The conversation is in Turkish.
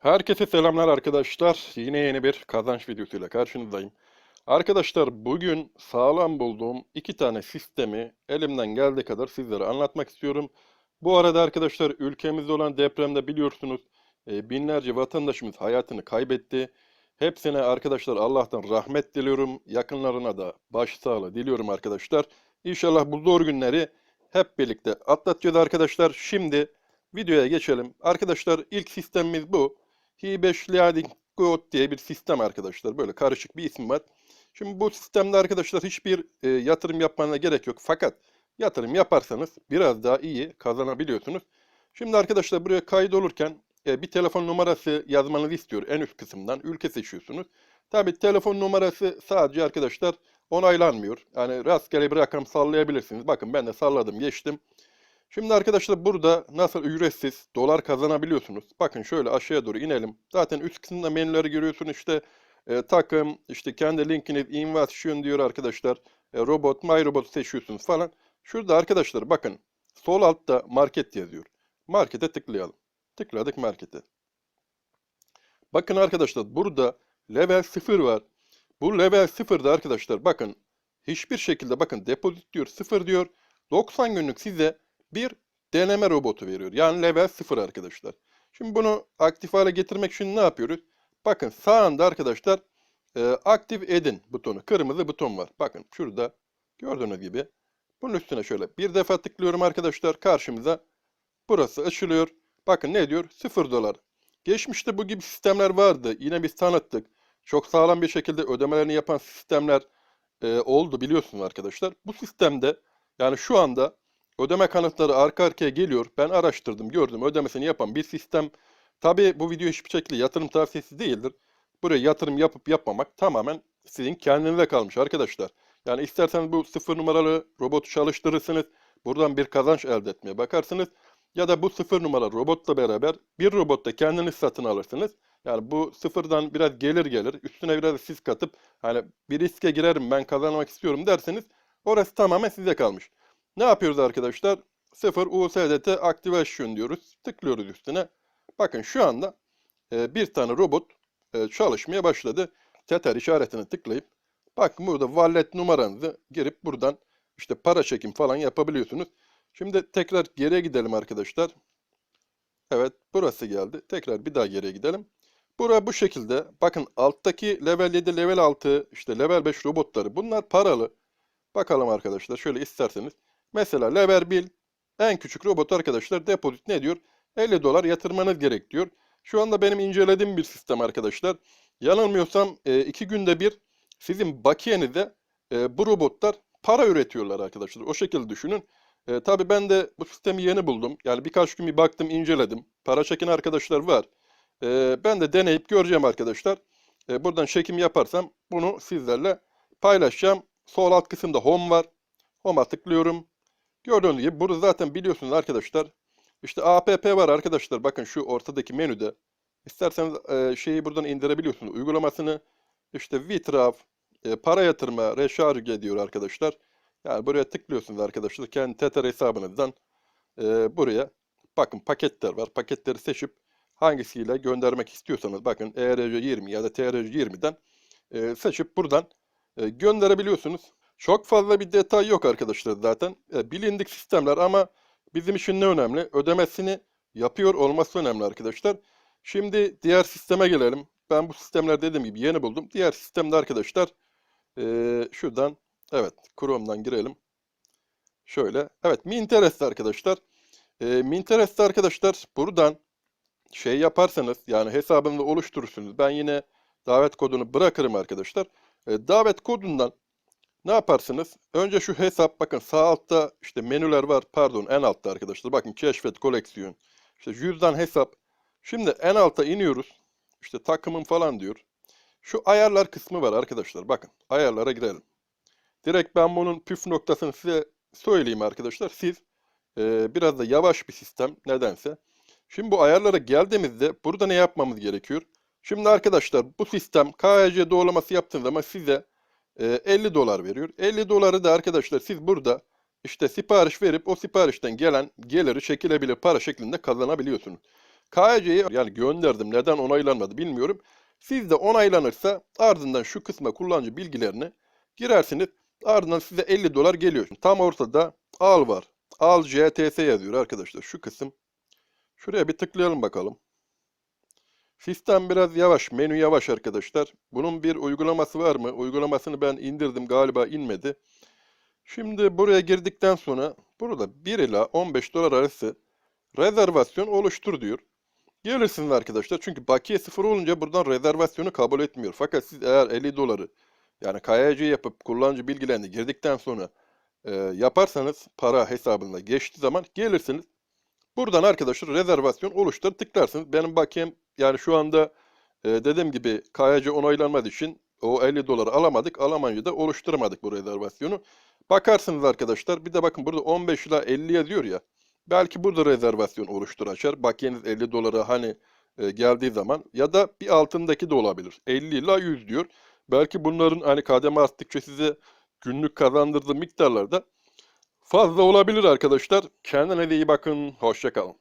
Herkese selamlar arkadaşlar. Yine yeni bir kazanç videosuyla karşınızdayım. Arkadaşlar bugün sağlam bulduğum iki tane sistemi elimden geldiği kadar sizlere anlatmak istiyorum. Bu arada arkadaşlar ülkemizde olan depremde biliyorsunuz e, binlerce vatandaşımız hayatını kaybetti. Hepsine arkadaşlar Allah'tan rahmet diliyorum. Yakınlarına da başsağlığı diliyorum arkadaşlar. İnşallah bu zor günleri hep birlikte atlatacağız arkadaşlar. Şimdi videoya geçelim. Arkadaşlar ilk sistemimiz bu. Hi5 Leading Goat diye bir sistem arkadaşlar. Böyle karışık bir isim var. Şimdi bu sistemde arkadaşlar hiçbir e, yatırım yapmana gerek yok. Fakat yatırım yaparsanız biraz daha iyi kazanabiliyorsunuz. Şimdi arkadaşlar buraya kaydolurken e, bir telefon numarası yazmanızı istiyor en üst kısımdan. Ülke seçiyorsunuz. Tabi telefon numarası sadece arkadaşlar onaylanmıyor. Yani rastgele bir rakam sallayabilirsiniz. Bakın ben de salladım geçtim. Şimdi arkadaşlar burada nasıl ücretsiz dolar kazanabiliyorsunuz. Bakın şöyle aşağıya doğru inelim. Zaten üst kısımda menüleri görüyorsunuz işte e, takım, işte kendi linkiniz, invasyon diyor arkadaşlar. E, robot, my robot seçiyorsunuz falan. Şurada arkadaşlar bakın sol altta market yazıyor. Markete tıklayalım. Tıkladık markete. Bakın arkadaşlar burada level 0 var. Bu level 0'da arkadaşlar bakın hiçbir şekilde bakın depozit diyor 0 diyor. 90 günlük size bir deneme robotu veriyor. Yani level 0 arkadaşlar. Şimdi bunu aktif hale getirmek için ne yapıyoruz? Bakın sağında arkadaşlar e, aktif edin butonu. Kırmızı buton var. Bakın şurada gördüğünüz gibi. Bunun üstüne şöyle bir defa tıklıyorum arkadaşlar. Karşımıza burası açılıyor. Bakın ne diyor? 0 dolar. Geçmişte bu gibi sistemler vardı. Yine biz tanıttık. Çok sağlam bir şekilde ödemelerini yapan sistemler e, oldu biliyorsunuz arkadaşlar. Bu sistemde yani şu anda ödeme kanıtları arka arkaya geliyor. Ben araştırdım, gördüm. Ödemesini yapan bir sistem. Tabii bu video hiçbir şekilde yatırım tavsiyesi değildir. Buraya yatırım yapıp yapmamak tamamen sizin kendinize kalmış arkadaşlar. Yani isterseniz bu sıfır numaralı robotu çalıştırırsınız. Buradan bir kazanç elde etmeye bakarsınız. Ya da bu sıfır numaralı robotla beraber bir robotta kendiniz satın alırsınız. Yani bu sıfırdan biraz gelir gelir. Üstüne biraz siz katıp hani bir riske girerim ben kazanmak istiyorum derseniz orası tamamen size kalmış. Ne yapıyoruz arkadaşlar? 0 USDT Activation diyoruz. Tıklıyoruz üstüne. Bakın şu anda e, bir tane robot e, çalışmaya başladı. Tether işaretini tıklayıp bakın burada wallet numaranızı girip buradan işte para çekim falan yapabiliyorsunuz. Şimdi tekrar geriye gidelim arkadaşlar. Evet burası geldi. Tekrar bir daha geriye gidelim. Bura bu şekilde. Bakın alttaki level 7, level 6, işte level 5 robotları bunlar paralı. Bakalım arkadaşlar şöyle isterseniz. Mesela level 1 en küçük robot arkadaşlar depozit ne diyor? 50 dolar yatırmanız gerek diyor. Şu anda benim incelediğim bir sistem arkadaşlar. Yanılmıyorsam 2 günde bir sizin bakiyenize e, bu robotlar para üretiyorlar arkadaşlar. O şekilde düşünün. E, tabii ben de bu sistemi yeni buldum. Yani birkaç gün bir baktım inceledim. Para çeken arkadaşlar var. E, ben de deneyip göreceğim arkadaşlar. E, buradan çekim yaparsam bunu sizlerle paylaşacağım. Sol alt kısımda home var. Home'a tıklıyorum. Gördüğünüz gibi burada zaten biliyorsunuz arkadaşlar. İşte APP var arkadaşlar. Bakın şu ortadaki menüde. İsterseniz e, şeyi buradan indirebiliyorsunuz. Uygulamasını işte Vitrav, e, para yatırma, reşarj diyor arkadaşlar. Yani buraya tıklıyorsunuz arkadaşlar. Kendi Tether hesabınızdan e, buraya bakın paketler var. Paketleri seçip hangisiyle göndermek istiyorsanız bakın ERC20 ya da TRC20'den e, seçip buradan e, gönderebiliyorsunuz. Çok fazla bir detay yok arkadaşlar zaten. E, bilindik sistemler ama bizim için ne önemli? Ödemesini yapıyor olması önemli arkadaşlar. Şimdi diğer sisteme gelelim. Ben bu sistemler dediğim gibi yeni buldum. Diğer sistemde arkadaşlar e, şuradan evet Chrome'dan girelim. Şöyle. Evet Minterest arkadaşlar. E, Minterest arkadaşlar buradan şey yaparsanız yani hesabını oluşturursunuz. Ben yine davet kodunu bırakırım arkadaşlar. E, davet kodundan ne yaparsınız? Önce şu hesap bakın sağ altta işte menüler var. Pardon en altta arkadaşlar. Bakın keşfet koleksiyon. İşte cüzdan hesap. Şimdi en alta iniyoruz. İşte takımın falan diyor. Şu ayarlar kısmı var arkadaşlar. Bakın ayarlara girelim. Direkt ben bunun püf noktasını size söyleyeyim arkadaşlar. Siz e, biraz da yavaş bir sistem nedense. Şimdi bu ayarlara geldiğimizde burada ne yapmamız gerekiyor? Şimdi arkadaşlar bu sistem KYC doğrulaması yaptığınız zaman size 50 e, dolar veriyor. 50 doları da arkadaşlar siz burada işte sipariş verip o siparişten gelen geliri çekilebilir para şeklinde kazanabiliyorsunuz. KYC'yi yani gönderdim. Neden onaylanmadı bilmiyorum. Siz de onaylanırsa ardından şu kısma kullanıcı bilgilerini girersiniz. Ardından size 50 dolar geliyor. Tam ortada al var. Al JTS yazıyor arkadaşlar şu kısım. Şuraya bir tıklayalım bakalım. Sistem biraz yavaş, menü yavaş arkadaşlar. Bunun bir uygulaması var mı? Uygulamasını ben indirdim galiba inmedi. Şimdi buraya girdikten sonra burada 1 ila 15 dolar arası rezervasyon oluştur diyor. Gelirsiniz arkadaşlar çünkü bakiye sıfır olunca buradan rezervasyonu kabul etmiyor. Fakat siz eğer 50 doları yani KYC yapıp kullanıcı bilgilerini girdikten sonra e, yaparsanız para hesabına geçtiği zaman gelirsiniz. Buradan arkadaşlar rezervasyon oluştur tıklarsınız. Benim bakiyem yani şu anda e, dediğim gibi KYC onaylanmadığı için o 50 doları alamadık. Alamayınca da oluşturamadık bu rezervasyonu. Bakarsınız arkadaşlar bir de bakın burada 15 ila 50 yazıyor ya. Belki burada rezervasyon oluştur açar. Bakiyeniz 50 dolara hani e, geldiği zaman ya da bir altındaki de olabilir. 50 ila 100 diyor. Belki bunların hani kademe arttıkça size günlük kazandırdığı miktarlarda fazla olabilir arkadaşlar. Kendine de iyi bakın. Hoşça kalın.